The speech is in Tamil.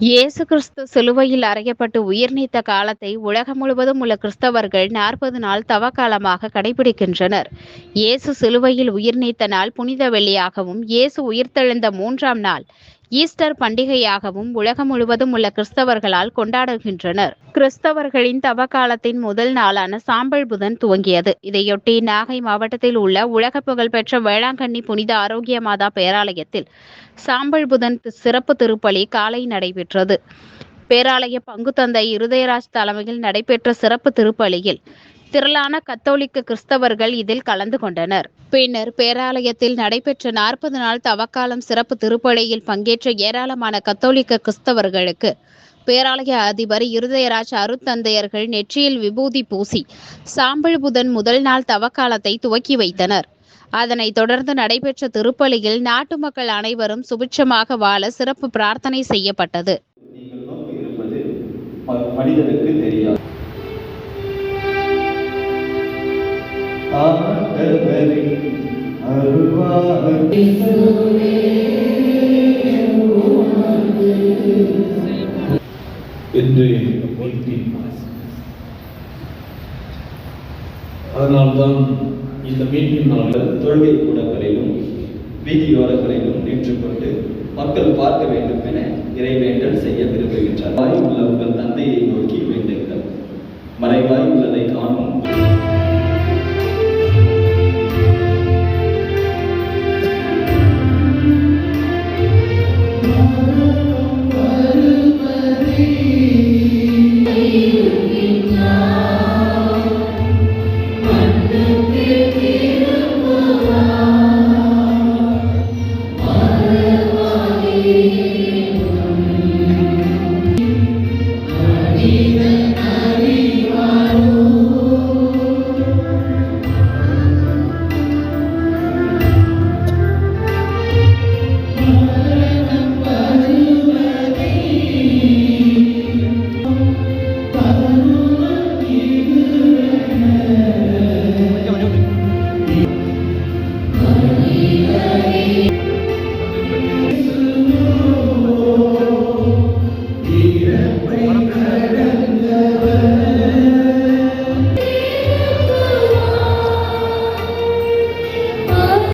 இயேசு கிறிஸ்து சிலுவையில் அறையப்பட்டு உயிர் நீத்த காலத்தை உலகம் முழுவதும் உள்ள கிறிஸ்தவர்கள் நாற்பது நாள் தவக்காலமாக கடைபிடிக்கின்றனர். இயேசு சிலுவையில் உயிர் நீத்த நாள் புனித வெள்ளியாகவும் இயேசு உயிர்த்தெழுந்த மூன்றாம் நாள் ஈஸ்டர் பண்டிகையாகவும் உலகம் முழுவதும் உள்ள கிறிஸ்தவர்களால் கொண்டாடுகின்றனர். கிறிஸ்தவர்களின் தவக்காலத்தின் முதல் நாளான சாம்பல் புதன் துவங்கியது. இதையொட்டி நாகை மாவட்டத்தில் உள்ள உலக புகழ்பெற்ற வேளாங்கண்ணி புனித ஆரோக்கிய மாதா பேராலயத்தில் சாம்பல் புதன் சிறப்பு திருப்பலி காலை நடைபெற்றது. பேராலய பங்கு தந்தை இருதயராஜ் தலைமையில் நடைபெற்ற சிறப்பு திருப்பலியில் திரளான கத்தோலிக்க கிறிஸ்தவர்கள் இதில் கலந்து கொண்டனர். பின்னர் பேராலயத்தில் நடைபெற்ற நாற்பது நாள் தவக்காலம் சிறப்பு திருப்பலியில் பங்கேற்ற ஏராளமான கத்தோலிக்க கிறிஸ்தவர்களுக்கு பேராலய அதிபர் இருதயராஜ் அருத்தந்தையர்கள் நெற்றியில் விபூதி பூசி சாம்பல் புதன் முதல் நாள் தவக்காலத்தை துவக்கி வைத்தனர். அதனைத் தொடர்ந்து நடைபெற்ற திருப்பலியில் நாட்டு மக்கள் அனைவரும் சுபிட்சமாக வாழ சிறப்பு பிரார்த்தனை செய்யப்பட்டது. என்று அதனால்தான் இந்த மீட்பின் நாளில் தொழுகை கூடங்களிலும் வீதியோரங்களிலும் நின்று கொண்டு மக்கள் பார்க்க வேண்டும் என